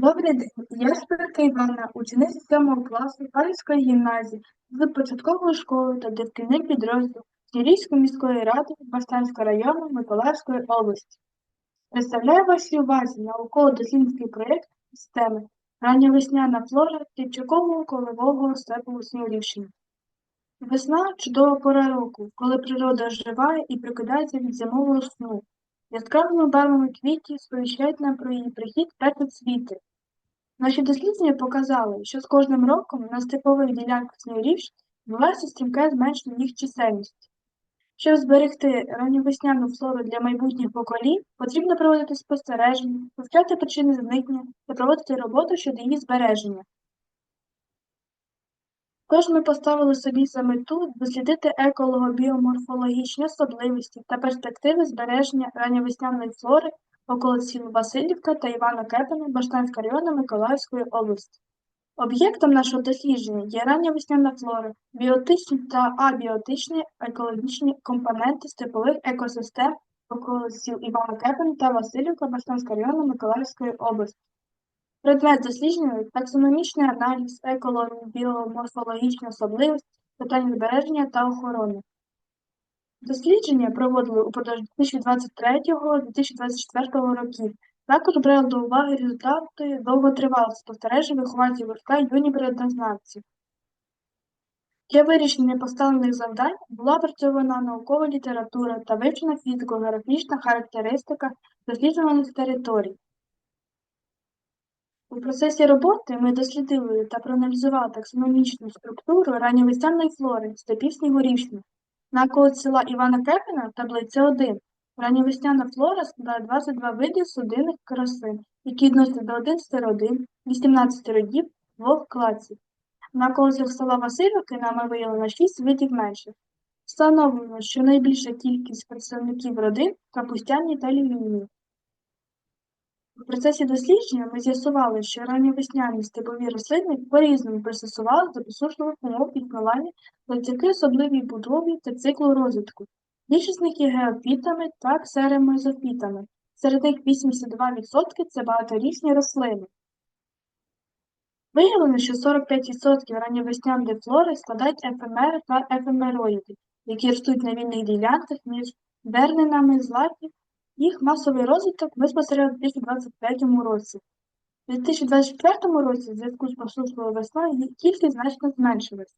Добрий день, я Шпирка Івана, учениця 7 класу Паризької гімназії з початкової школи та дитини підрозділу Снірійської міської ради Баштанського району Миколаївської області. Представляю вашій увазі науково-дослідницький проєкт системи ранньовесняна флора Тільчакового колового степу Снігурівщини. Весна – чудова пора року, коли природа оживає і прокидається від зимового сну. Яскравими барвами квітів сповіщають нам про її прихід першоцвіти. Наші дослідження показали, що з кожним роком на степових ділянках Снігурівщини відбувається стрімке зменшення їх чисельності. Щоб зберегти ранньовесняну флору для майбутніх поколінь, потрібно проводити спостереження, вивчати причини зникнення та проводити роботу щодо її збереження. Тож ми поставили собі за мету дослідити еколого-біоморфологічні особливості та перспективи збереження ранньовесняної флори около сіл Васильівка та Івана Кепена Баштанського району Миколаївської області. Об'єктом нашого дослідження є рання флора, біотичні та абіотичні екологічні компоненти степових екосистем около сіл Івана Кепена та Васильівка Баштанського району Миколаївської області. Предмет дослідження таксономічний аналіз екології, біоморфологічні особливості, питань збереження та охорони. Дослідження проводили упродовж 2023-2024 років. Також брали до уваги результати довготривалих спостережень вихованців гуртка юні природознавці. Для вирішення поставлених завдань була опрацьована наукова література та вивчена фізико-географічна характеристика досліджуваних територій. У процесі роботи ми дослідили та проаналізували таксономічну структуру ранньовесняної флори степів Снігурівщини. Навколо села Івана Кепіна таблиця 1. Ранньовесняна флора складає 22 види судинних рослин, які відносяться до 11 родин, 18 родів, двох класів. На околицях села Васильівки нами виявлено 6 видів менших. Встановлено, що найбільша кількість представників родин капустяні та лілійні. У процесі дослідження ми з'ясували, що ранньовесняні степові рослини по-різному пристосували до посушливих умов існування завдяки особливій будові та циклу розвитку. Більшість з них є геофітами та ксеремезофітами. Серед них 82% це багаторічні рослини. Виявлено, що 45% ранньовесняної флори складають ефемери та ефемероїди, які ростуть на вільних ділянках між дернинами злаків. Їх масовий розвиток ми спостерігали у 2023 році. У 2024 році в зв'язку з посушливою весною їх кількість значно зменшилась.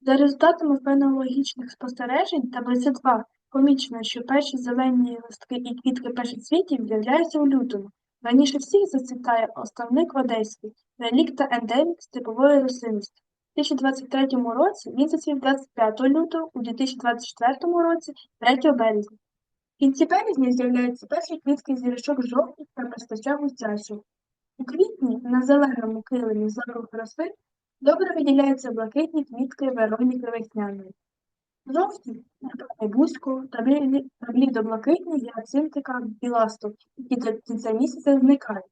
За результатами фенологічних спостережень таблиця 2 помічено, що перші зелені листки і квітки першоцвітів з'являються у лютому. Раніше всіх зацвітає основник одеський, релік та ендемік степової рослинності. У 2023 році він зацвів 25 лютого, у 2024 році 3 березня. В кінці березня з'являються перші квітки зірочок жовтих та пестача густячих. У квітні на зеленому килимі злакових рослин добре виділяються блакитні квітки Вероніки Весняної. Жовті бузько та блідо-блакитні гіацинтика біласток, які до кінця місяця зникають.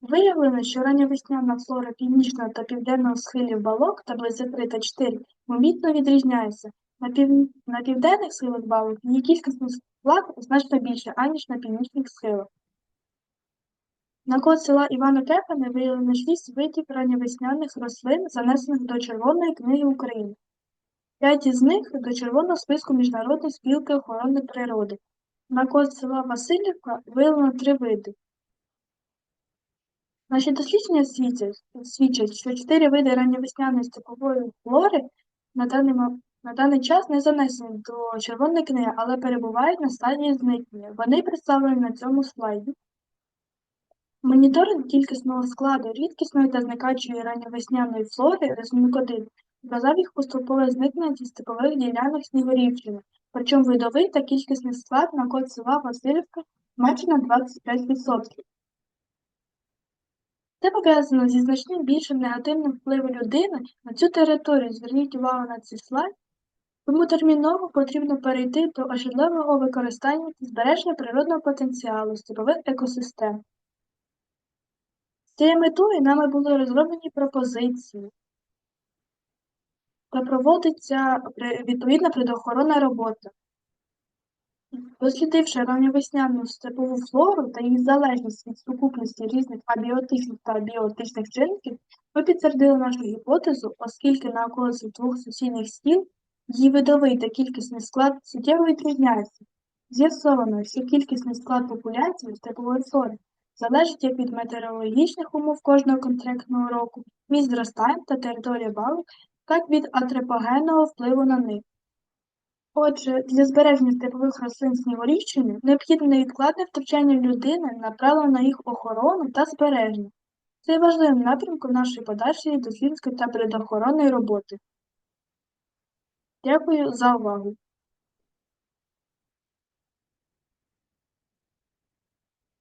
Виявлено, що ранньовесняна флора північного та південного схилів балок таблиці 3 та 4 помітно відрізняється. На, пів... на південних схилах балок її кількісний склад значно більше, аніж на північних схилах. На код села Івана Кепана виявлено шість видів ранньовесняних рослин, занесених до Червоної книги України. П'ять із них до червоного списку Міжнародної спілки охорони природи. На код села Васильівка виявлено три види. Наші дослідження свідчать, що чотири види ранньовесняної степової флори на даний, на даний час не занесені до червоної книги, але перебувають на стадії зникнення. Вони представлені на цьому слайді. Моніторинг кількісного складу рідкісної та зникачої ранньовесняної флори 1 показав їх поступове зникнення зі степових ділянок Снігурівщини, причому видовий та кількісний склад на код села Васильівка менше на 25%. Це пов'язано зі значним більшим негативним впливом людини на цю територію. Зверніть увагу на цей слайд. Тому терміново потрібно перейти до оживленого використання та збереження природного потенціалу степових екосистем. З цією метою нами були розроблені пропозиції та проводиться відповідна природоохоронна робота. Дослідивши ранньовесняну степову флору та її залежність від сукупності різних абіотичних та біотичних чинників, ми підтвердили нашу гіпотезу, оскільки на околиці двох сусідніх стіл її видовий та кількісний склад суттєво відрізняються. З'ясовано, що кількісний склад популяції степової флори залежить як від метеорологічних умов кожного конкретного року, місць зростань та території балок, так від антропогенного впливу на них. Отже, для збереження степових рослин Снігурівщини необхідне невідкладне втручання людини, направлене на їх охорону та збереження. Це важливим напрямком нашої подальшої дослідницької та природоохоронної роботи. Дякую за увагу.